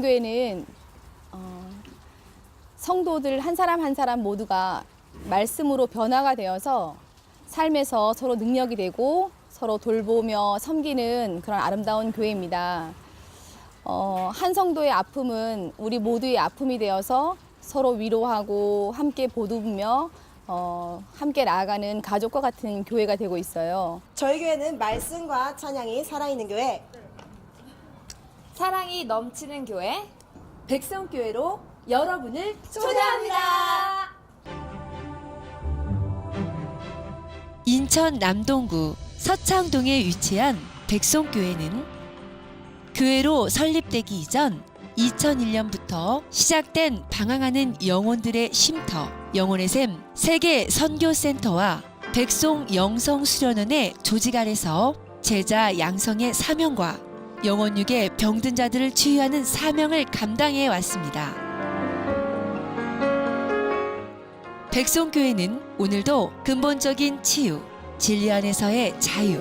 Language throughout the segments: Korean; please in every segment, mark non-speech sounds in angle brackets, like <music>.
백성교회는 어, 성도들 한 사람 한 사람 모두가 말씀으로 변화가 되어서 삶에서 서로 능력이 되고 서로 돌보며 섬기는 그런 아름다운 교회입니다. 어, 한 성도의 아픔은 우리 모두의 아픔이 되어서 서로 위로하고 함께 보듬으며 어, 함께 나아가는 가족과 같은 교회가 되고 있어요. 저희 교회는 말씀과 찬양이 살아있는 교회 사랑이 넘치는 교회 백성교회로 여러분을 초대합니다. 인천 남동구 서창동에 위치한 백송교회는 교회로 설립되기 이전 2001년부터 시작된 방황하는 영혼들의 쉼터 영혼의 샘 세계 선교센터와 백송 영성 수련원의 조직 아래서 제자 양성의 사명과 영혼 육의 병든 자들을 치유하는 사명을 감당해 왔습니다. 백송교회는 오늘도 근본적인 치유, 진리 안에서의 자유,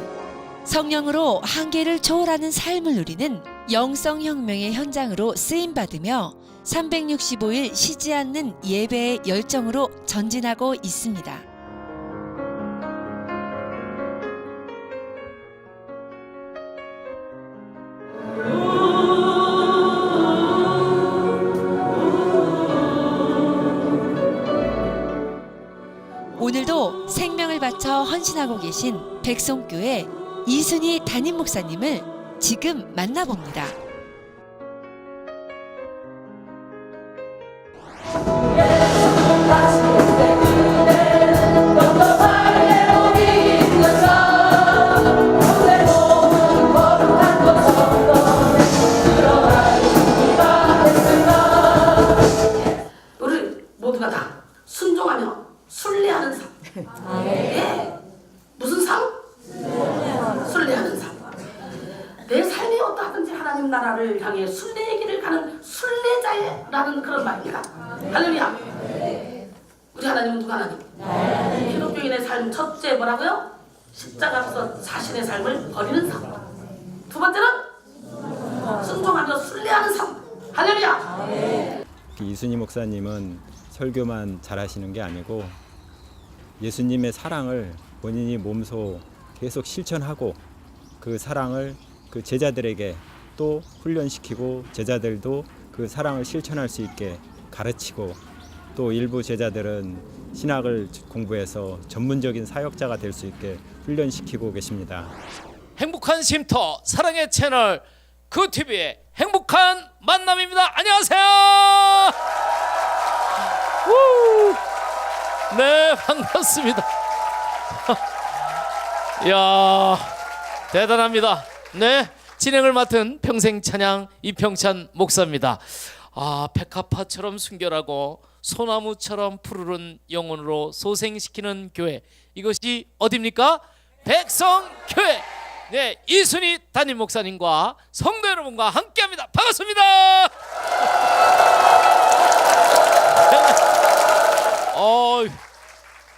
성령으로 한계를 초월하는 삶을 누리는 영성혁명의 현장으로 쓰임받으며 365일 쉬지 않는 예배의 열정으로 전진하고 있습니다. 헌신하고 계신 백송교회 이순희 담임 목사님을 지금 만나봅니다. 목사님은 설교만 잘하시는 게 아니고 예수님의 사랑을 본인이 몸소 계속 실천하고 그 사랑을 그 제자들에게 또 훈련시키고 제자들도 그 사랑을 실천할 수 있게 가르치고 또 일부 제자들은 신학을 공부해서 전문적인 사역자가 될 수 있게 훈련시키고 계십니다. 행복한 쉼터 사랑의 채널 그 TV의 행복한 만남입니다. 안녕하세요. 우! 네 반갑습니다. <laughs> 이야 대단합니다. 네 진행을 맡은 평생 찬양 이평찬 목사입니다. 아 백합화처럼 순결하고 소나무처럼 푸르른 영혼으로 소생시키는 교회 이것이 어디입니까? 백성교회. 네 이순희 담임 목사님과 성도 여러분과 함께합니다. 반갑습니다. 어,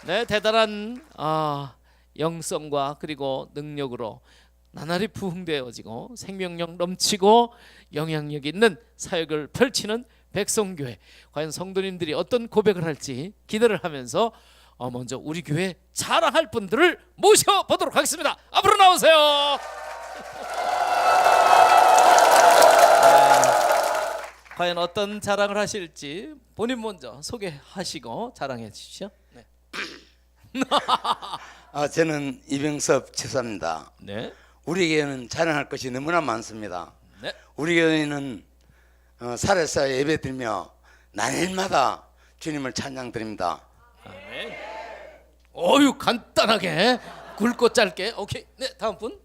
네 대단한 아, 영성과 그리고 능력으로 나날이 부흥되어지고 생명력 넘치고 영향력 있는 사역을 펼치는 백성교회. 과연 성도님들이 어떤 고백을 할지 기대를 하면서 어, 먼저 우리 교회 자랑할 분들을 모셔보도록 하겠습니다. 앞으로 나오세요. 과연 어떤 자랑을 하실지 본인 먼저 소개하시고 자랑해 주시죠. 네. <laughs> 아, 저는 이병섭 지사입니다. 네. 우리 교회는 자랑할 것이 너무나 많습니다. 네. 우리 교회는 어, 살아서 예배드리며 날마다 주님을 찬양드립니다. 아멘. 어유 간단하게 굵고 짧게. 오케이. 네, 다음 분.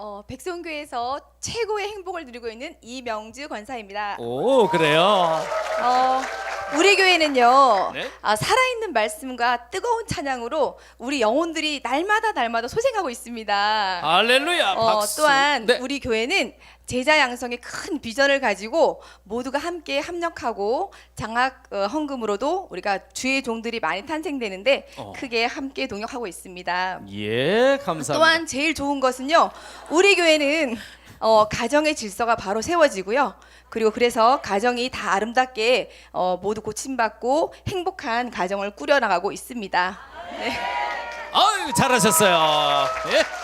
어, 백성교회에서 최고의 행복을 누리고 있는 이명주 권사입니다. 오, 그래요. 어, 우리 교회는요, 네. 아, 살아있는 말씀과 뜨거운 찬양으로 우리 영혼들이 날마다 날마다 소생하고 있습니다. 할렐루야. 어, 박수. 또한 네. 우리 교회는 제자 양성의 큰 비전을 가지고 모두가 함께 합력하고 장학 어, 헌금으로도 우리가 주의 종들이 많이 탄생되는데 어. 크게 함께 동역하고 있습니다. 예, 감사합니다. 또한 제일 좋은 것은요. 우리 교회는 어, 가정의 질서가 바로 세워지고요. 그리고 그래서 가정이 다 아름답게 어, 모두 고침받고 행복한 가정을 꾸려나가고 있습니다. 네. 아유, 잘하셨어요. 예.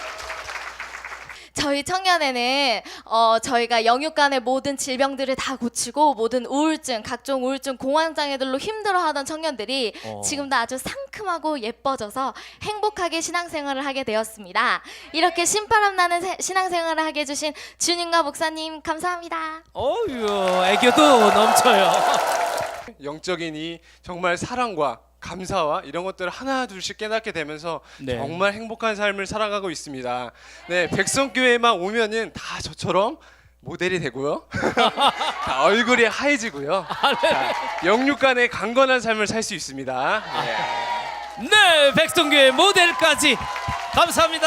저희 청년회는 어, 저희가 영육간의 모든 질병들을 다 고치고 모든 우울증, 각종 우울증, 공황장애들로 힘들어하던 청년들이 어. 지금도 아주 상큼하고 예뻐져서 행복하게 신앙생활을 하게 되었습니다. 이렇게 신바람 나는 세- 신앙생활을 하게 해주신 주님과 목사님 감사합니다. 어유, 애교도 넘쳐요. 영적인 이 정말 사랑과 감사와 이런 것들을 하나 둘씩 깨닫게 되면서 네. 정말 행복한 삶을 살아가고 있습니다. 네, 백성교회만 오면은 다 저처럼 모델이 되고요. <laughs> 다 얼굴이 하얘지고요. <laughs> 자, 영육간의 강건한 삶을 살 수 있습니다. 네. 네, 백성교회 모델까지 감사합니다.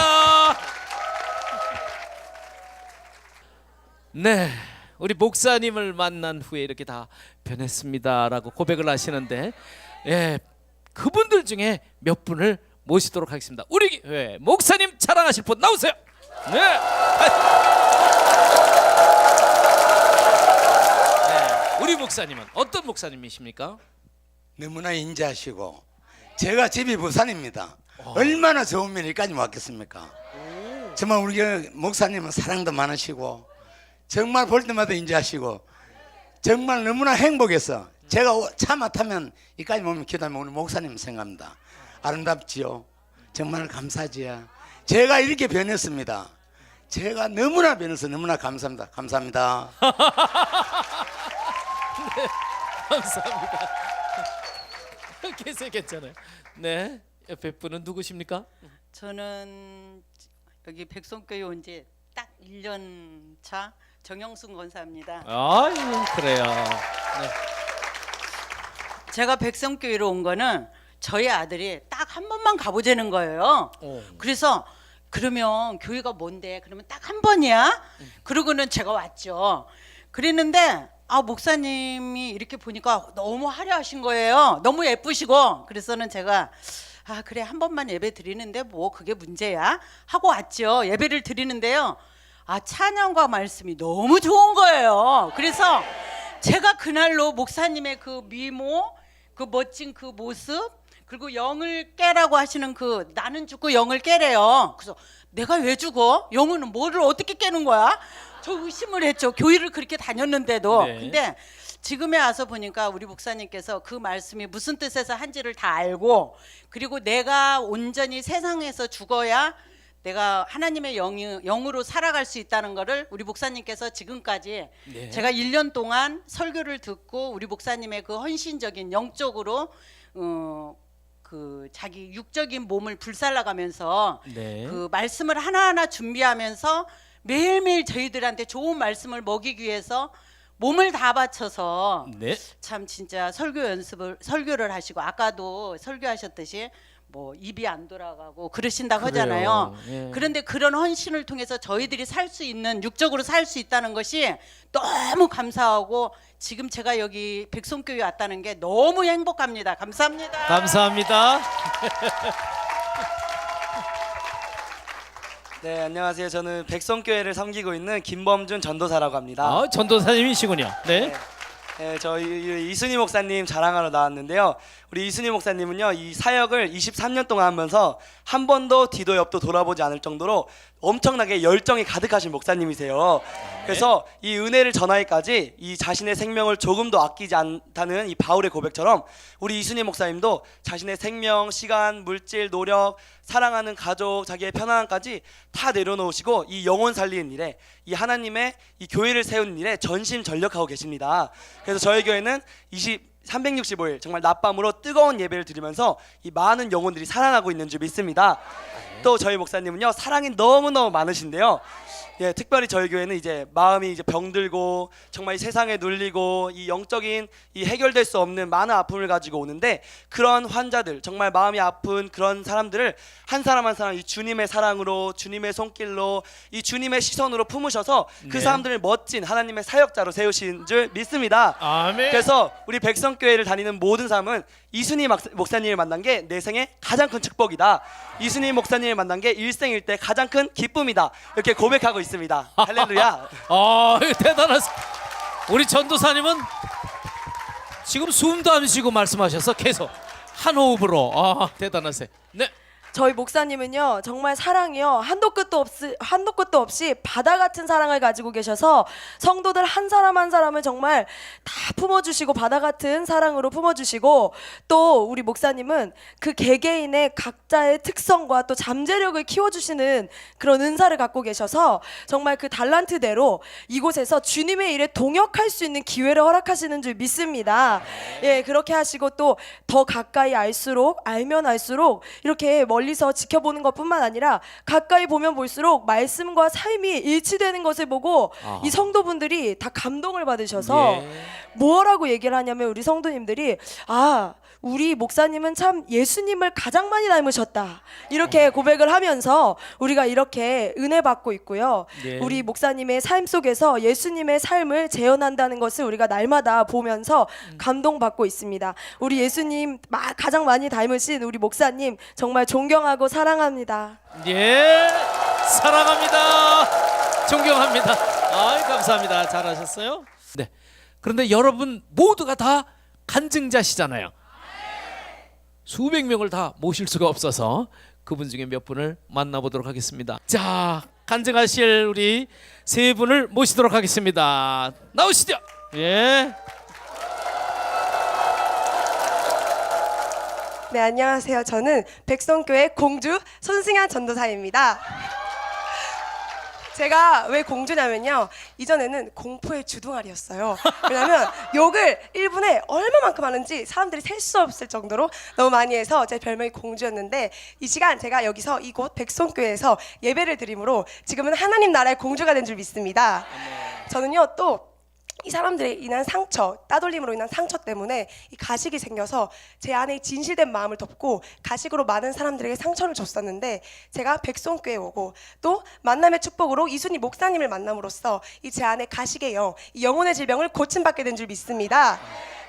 네, 우리 목사님을 만난 후에 이렇게 다 변했습니다라고 고백을 하시는데, 예, 그분들 중에 몇 분을 모시도록 하겠습니다. 우리 교회 목사님 자랑하실 분 나오세요. 네. 네, 우리 목사님은 어떤 목사님이십니까? 너무나 인자하시고 제가 집이 부산입니다. 얼마나 좋은 면이까지 왔겠습니까? 정말 우리 목사님은 사랑도 많으시고 정말 볼 때마다 인자하시고 정말 너무나 행복해서 제가 오- 차마 타면 이까지 보면 기도하면 우리 목사님 생각합니다. 아름답지요. 정말 감사지요. 제가 이렇게 변했습니다. 제가 너무나 변해서 너무나 감사합니다. 감사합니다. <laughs> 감사합니다. <laughs> 계세요, 괜찮아요. 네, 옆에 분은 누구십니까? 저는 여기 백성교회 온 지 딱 1년 차 정영순 권사입니다. 아유, 그래요. 네. 제가 백성교회로 온 거는 저희 아들이 딱 한 번만 가보자는 거예요. 오. 그래서 그러면 교회가 뭔데? 그러면 딱 한 번이야? 그러고는 제가 왔죠. 그랬는데 아 목사님이 이렇게 보니까 너무 화려하신 거예요. 너무 예쁘시고 그래서는 제가 아 그래 한 번만 예배 드리는데 뭐 그게 문제야 하고 왔죠. 예배를 드리는데요. 아 찬양과 말씀이 너무 좋은 거예요. 그래서 제가 그날로 목사님의 그 미모, 그 멋진 그 모습, 그리고 영을 깨라고 하시는 그 나는 죽고 영을 깨래요. 그래서 내가 왜 죽어? 영은 뭐를 어떻게 깨는 거야? 저 의심을 했죠. 교회를 그렇게 다녔는데도. 네. 근데 지금에 와서 보니까 우리 목사님께서 그 말씀이 무슨 뜻에서 한지를 다 알고 그리고 내가 온전히 세상에서 죽어야 내가 하나님의 영이, 영으로 살아갈 수 있다는 거를 우리 목사님께서 지금까지 네. 제가 1년 동안 설교를 듣고 우리 목사님의 그 헌신적인 영적으로 어, 그 자기 육적인 몸을 불살라가면서 네. 그 말씀을 하나하나 준비하면서 매일매일 저희들한테 좋은 말씀을 먹이기 위해서 몸을 다 바쳐서 네. 참 진짜 설교 연습을 설교를 하시고 아까도 설교하셨듯이 뭐 입이 안 돌아가고 그러신다고 그래요. 하잖아요. 예. 그런데 그런 헌신을 통해서 저희들이 살 수 있는 육적으로 살 수 있다는 것이 너무 감사하고 지금 제가 여기 백송교회 왔다는 게 너무 행복합니다. 감사합니다. 감사합니다. <laughs> 네 안녕하세요. 저는 백성교회를 섬기고 있는 김범준 전도사라고 합니다. 아, 전도사님이시군요. 네. 네, 저희 이순희 목사님 자랑하러 나왔는데요. 우리 이순희 목사님은요 이 사역을 23년 동안 하면서 한 번도 뒤도 옆도 돌아보지 않을 정도로 엄청나게 열정이 가득하신 목사님이세요. 그래서 이 은혜를 전하기까지 이 자신의 생명을 조금도 아끼지 않다는 이 바울의 고백처럼 우리 이순희 목사님도 자신의 생명, 시간, 물질, 노력, 사랑하는 가족, 자기의 편안함까지 다 내려놓으시고 이 영혼 살리는 일에 이 하나님의 이 교회를 세우는 일에 전심 전력하고 계십니다. 그래서 저희 교회는 20 365일 정말 낮밤으로 뜨거운 예배를 드리면서 이 많은 영혼들이 살아나고 있는 줄 믿습니다. 또 저희 목사님은요 사랑이 너무 너무 많으신데요. 예, 특별히 저희 교회는 이제 마음이 이제 병들고 정말 이 세상에 눌리고 이 영적인 이 해결될 수 없는 많은 아픔을 가지고 오는데 그런 환자들 정말 마음이 아픈 그런 사람들을 한 사람 한 사람 이 주님의 사랑으로 주님의 손길로 이 주님의 시선으로 품으셔서 그 네. 사람들을 멋진 하나님의 사역자로 세우신 줄 믿습니다. 아멘. 그래서 우리 백성교회를 다니는 모든 사람은 이순희 막- 목사님을 만난 게 내 생에 가장 큰 축복이다. 이순희 목사님을 만난 게 일생일대 가장 큰 기쁨이다. 이렇게 고백하고 있습니다. 할렐루야. <laughs> 아, 대단하시. 우리 전도사님은 지금 숨도 안 쉬고 말씀하셔서 계속 한 호흡으로 아, 대단하세요. 네. 저희 목사님은요 정말 사랑이요 한도 끝도 없이 한도 끝도 없이 바다 같은 사랑을 가지고 계셔서 성도들 한 사람 한 사람을 정말 다 품어주시고 바다 같은 사랑으로 품어주시고 또 우리 목사님은 그 개개인의 각자의 특성과 또 잠재력을 키워주시는 그런 은사를 갖고 계셔서 정말 그 달란트대로 이곳에서 주님의 일에 동역할 수 있는 기회를 허락하시는 줄 믿습니다. 예 그렇게 하시고 또 더 가까이 알수록 알면 알수록 이렇게 멀리서 지켜보는 것뿐만 아니라 가까이 보면 볼수록 말씀과 삶이 일치되는 것을 보고 아. 이 성도분들이 다 감동을 받으셔서 예. 뭐라고 얘기를 하냐면 우리 성도님들이 아 우리 목사님은 참 예수님을 가장 많이 닮으셨다 이렇게 고백을 하면서 우리가 이렇게 은혜 받고 있고요 네. 우리 목사님의 삶 속에서 예수님의 삶을 재현한다는 것을 우리가 날마다 보면서 감동받고 있습니다 우리 예수님 마- 가장 많이 닮으신 우리 목사님 정말 존경하고 사랑합니다 예. 사랑합니다. 존경합니다. 아, 감사합니다. 잘하셨어요. 네. 그런데 여러분 모두가 다 간증자시잖아요. 수백 명을 다 모실 수가 없어서 그분 중에 몇 분을 만나보도록 하겠습니다. 자, 간증하실 우리 세 분을 모시도록 하겠습니다. 나오시죠. 예. 네, 안녕하세요. 저는 백성교회 공주 손승현 전도사입니다. 제가 왜 공주냐면요. 이전에는 공포의 주둥아리였어요. 왜냐면 욕을 1분에 얼마만큼 하는지 사람들이 셀 수 없을 정도로 너무 많이 해서 제 별명이 공주였는데 이 시간 제가 여기서 이곳 백성교회에서 예배를 드림으로 지금은 하나님 나라의 공주가 된 줄 믿습니다. 저는요 또 이 사람들에 인한 상처, 따돌림으로 인한 상처 때문에 이 가식이 생겨서 제 안에 진실된 마음을 덮고 가식으로 많은 사람들에게 상처를 줬었는데 제가 백송교회 오고 또 만남의 축복으로 이순희 목사님을 만남으로써 이 제 안에 가식의 영, 이 영혼의 질병을 고침받게 된 줄 믿습니다.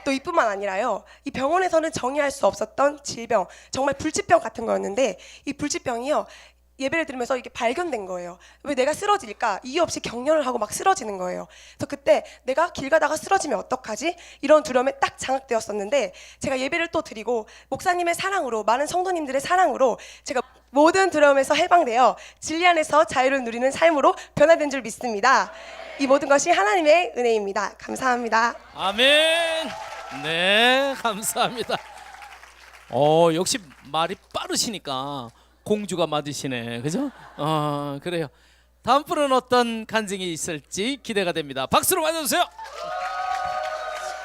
또 이뿐만 아니라요. 이 병원에서는 정의할 수 없었던 질병, 정말 불치병 같은 거였는데 이 불치병이요. 예배를 들으면서 이게 발견된 거예요. 왜 내가 쓰러질까? 이유 없이 격려를 하고 막 쓰러지는 거예요. 그래서 그때 내가 길 가다가 쓰러지면 어떡하지? 이런 두려움에 딱 장악되었었는데 제가 예배를 또 드리고 목사님의 사랑으로 많은 성도님들의 사랑으로 제가 모든 두려움에서 해방되어 진리 안에서 자유를 누리는 삶으로 변화된 줄 믿습니다. 이 모든 것이 하나님의 은혜입니다. 감사합니다. 아멘. 네, 감사합니다. 어, 역시 말이 빠르시니까 공주가 맞으시네. 그죠? 어, 그래요. 다음 분은 어떤 간증이 있을지 기대가 됩니다. 박수로 맞아주세요.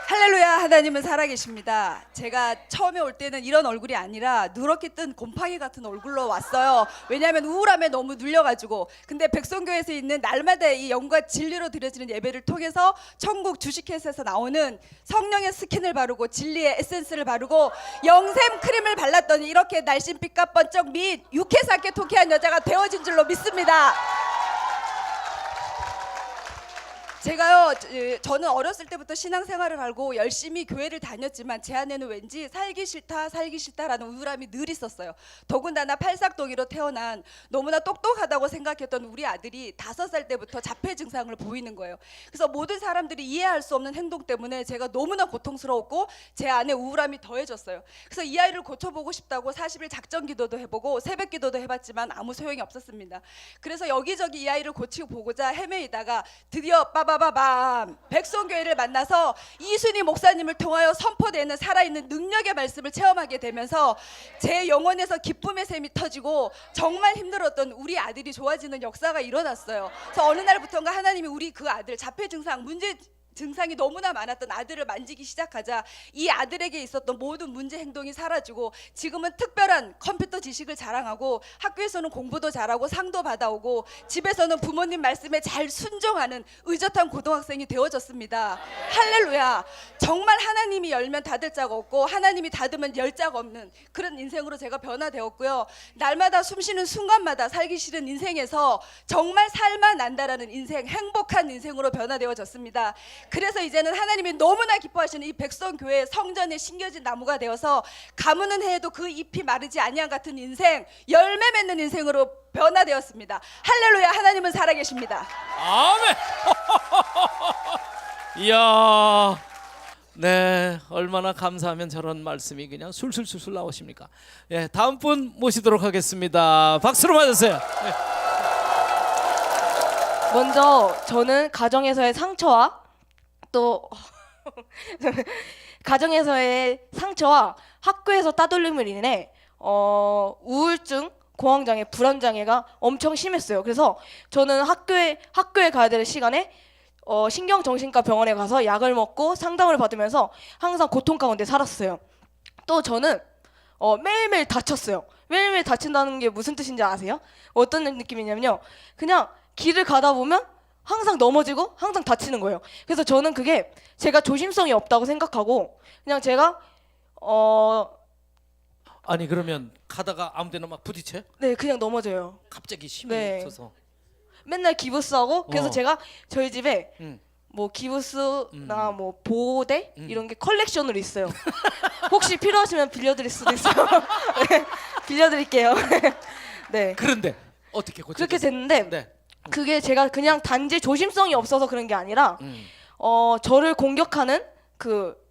할렐루야 하나님은 살아계십니다. 제가 처음에 올 때는 이런 얼굴이 아니라 누렇게 뜬 곰팡이 같은 얼굴로 왔어요. 왜냐하면 우울함에 너무 눌려가지고. 근데 백성교에서 있는 날마다 이 영과 진리로 드려지는 예배를 통해서 천국 주식회사에서 나오는 성령의 스킨을 바르고 진리의 에센스를 바르고 영샘 크림을 발랐더니 이렇게 날씬빛과 번쩍 및 유쾌하게 통쾌한 여자가 되어진 줄로 믿습니다. 제가요, 저- 예, 저는 어렸을 때부터 신앙생활을 하고 열심히 교회를 다녔지만 제 안에는 왠지 살기 싫다, 살기 싫다라는 우울함이 늘 있었어요. 더군다나 팔삭동이로 태어난 너무나 똑똑하다고 생각했던 우리 아들이 다섯 살 때부터 자폐 증상을 보이는 거예요. 그래서 모든 사람들이 이해할 수 없는 행동 때문에 제가 너무나 고통스러웠고 제 안에 우울함이 더해졌어요. 그래서 이 아이를 고쳐보고 싶다고 40일 작전 기도도 해보고 새벽 기도도 해봤지만 아무 소용이 없었습니다. 그래서 여기저기 이 아이를 고치고 보고자 헤매이다가 드디어 빠바 바밤 백성교회를 만나서 이순희 목사님을 통하여 선포되는 살아있는 능력의 말씀을 체험하게 되면서 제 영혼에서 기쁨의 샘이 터지고 정말 힘들었던 우리 아들이 좋아지는 역사가 일어났어요. 그래서 어느 날부터인가 하나님이 우리 그 아들 자폐 증상 문제 증상이 너무나 많았던 아들을 만지기 시작하자 이 아들에게 있었던 모든 문제 행동이 사라지고 지금은 특별한 컴퓨터 지식을 자랑하고 학교에서는 공부도 잘하고 상도 받아오고 집에서는 부모님 말씀에 잘 순종하는 의젓한 고등학생이 되어졌습니다. 할렐루야. 정말 하나님이 열면 닫을 자가 없고 하나님이 닫으면 열 자가 없는 그런 인생으로 제가 변화되었고요. 날마다 숨쉬는 순간마다 살기 싫은 인생에서 정말 살만 난다라는 인생, 행복한 인생으로 변화되어졌습니다. 그래서 이제는 하나님이 너무나 기뻐하시는 이 백성 교회 성전에 심겨진 나무가 되어서 가무는 해에도 그 잎이 마르지 아니한 같은 인생, 열매 맺는 인생으로 변화되었습니다. 할렐루야, 하나님은 살아계십니다. 아멘. <laughs> 이야. 네, 얼마나 감사하면 저런 말씀이 그냥 술술술술 나오십니까? 예, 다음 분 모시도록 하겠습니다. 박수로 맞으세요. 먼저 저는 가정에서의 상처와 또 <laughs> 가정에서의 상처와 학교에서 따돌림을 인해 어, 우울증, 공황장애, 불안장애가 엄청 심했어요. 그래서 저는 학교에 학교에 가야 될 시간에 어, 신경정신과 병원에 가서 약을 먹고 상담을 받으면서 항상 고통 가운데 살았어요. 또 저는 어, 매일매일 다쳤어요. 매일매일 다친다는 게 무슨 뜻인지 아세요? 어떤 느낌이냐면요. 그냥 길을 가다 보면 항상 넘어지고 항상 다치는 거예요. 그래서 저는 그게 제가 조심성이 없다고 생각하고 그냥 제가 어, 아니 그러면 가다가 아무데나 막 부딪혀? 네, 그냥 넘어져요. 갑자기 힘이 네. 없어서. 맨날 기부스하고 그래서 어. 제가 저희 집에 음. 뭐 기부스나 음. 뭐 보호대 음. 이런 게 컬렉션으로 있어요. <laughs> 혹시 필요하시면 빌려드릴 수도 있어요. <laughs> 네, 빌려드릴게요. <laughs> 네. 그런데 어떻게 고쳐? 그렇게 됐는데 네. 그게 제가 그냥 단지 조심성이 없어서 그런 게 아니라 음. 어 저를 공격하는 그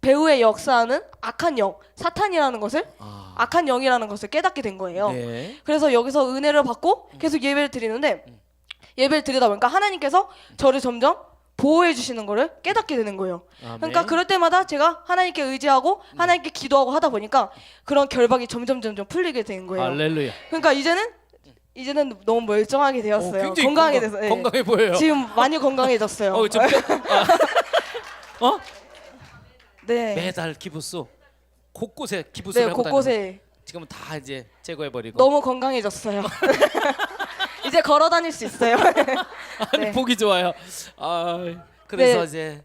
배우의 역사하는 악한 영 사탄이라는 것을 아. 악한 영이라는 것을 깨닫게 된 거예요. 네. 그래서 여기서 은혜를 받고 계속 예배를 드리는데 예배를 드리다 보니까 하나님께서 저를 점점 보호해 주시는 거를 깨닫게 되는 거예요. 그러니까 아멘. 그럴 때마다 제가 하나님께 의지하고 하나님께 기도하고 하다 보니까 그런 결박이 점점 점점 풀리게 된 거예요. 할렐루야. 그러니까 이제는 이제는 너무 멀쩡하게 오, 되었어요. 굉장히 건강하게 건강- 돼서 예. 건강해 보여요. 지금 많이 건강해졌어요. 어, 좀 아. <laughs> 어? 네. 매달 기부수 곳곳에 기부수를 네, 하고 다니는 곳곳에 지금은 다 이제 제거해 버리고 너무 건강해졌어요. <laughs> 이제 걸어 다닐 수 있어요. <laughs> 아니 네. 보기 좋아요. 아 그래서 네. 이제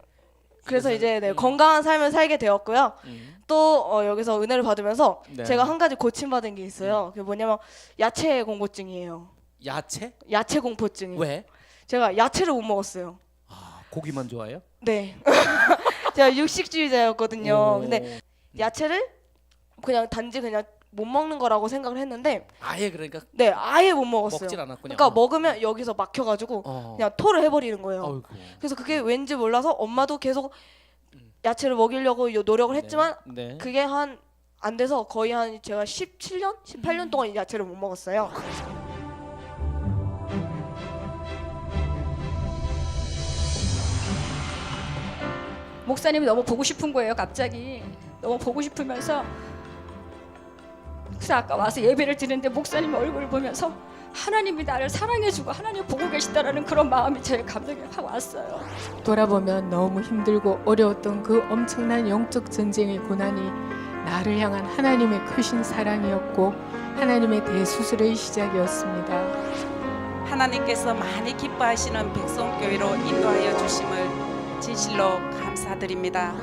그래서 이제 네, 음. 건강한 삶을 살게 되었고요. 음. 또 어, 여기서 은혜를 받으면서 네. 음. 제가 한 가지 고침받은 게 있어요. 그게 뭐냐면 야채 공포증이에요. 야채 야채 공포증이. 왜? 제가 야채를 못 먹었어요. 아, 고기만 좋아해요? 네. <laughs> 제가 육식주의자였거든요. 오. 근데 야채를 그냥 단지 그냥 못 먹는 거라고 생각을 했는데 아예 그러니까 네 아예 못 먹었어요. 먹질 않았군요. 그러니까 어. 먹으면 여기서 막혀가지고 어. 그냥 토를 해버리는 거예요. 어이구. 그래서 그게 왠지 몰라서 엄마도 계속 야채를 먹이려고 요- 노력을 했지만 네. 그게 한 안 돼서 거의 한 제가 17년, 18년 동안 야채를 못 먹었어요. 목사님이 너무 보고 싶은 거예요 갑자기 너무 보고 싶으면서 그래서 아까 와서 예배를 드리는데 목사님 얼굴을 보면서 하나님이 나를 사랑해주고 하나님 보고 계시다라는 그런 마음이 제일 감동이 확 왔어요 돌아보면 너무 힘들고 어려웠던 그 엄청난 영적 전쟁의 고난이 나를 향한 하나님의 크신 사랑이었고 하나님의 대수술의 시작이었습니다. 하나님께서 많이 기뻐하시는 백성교회로 인도하여 주심을 진실로 감사드립니다.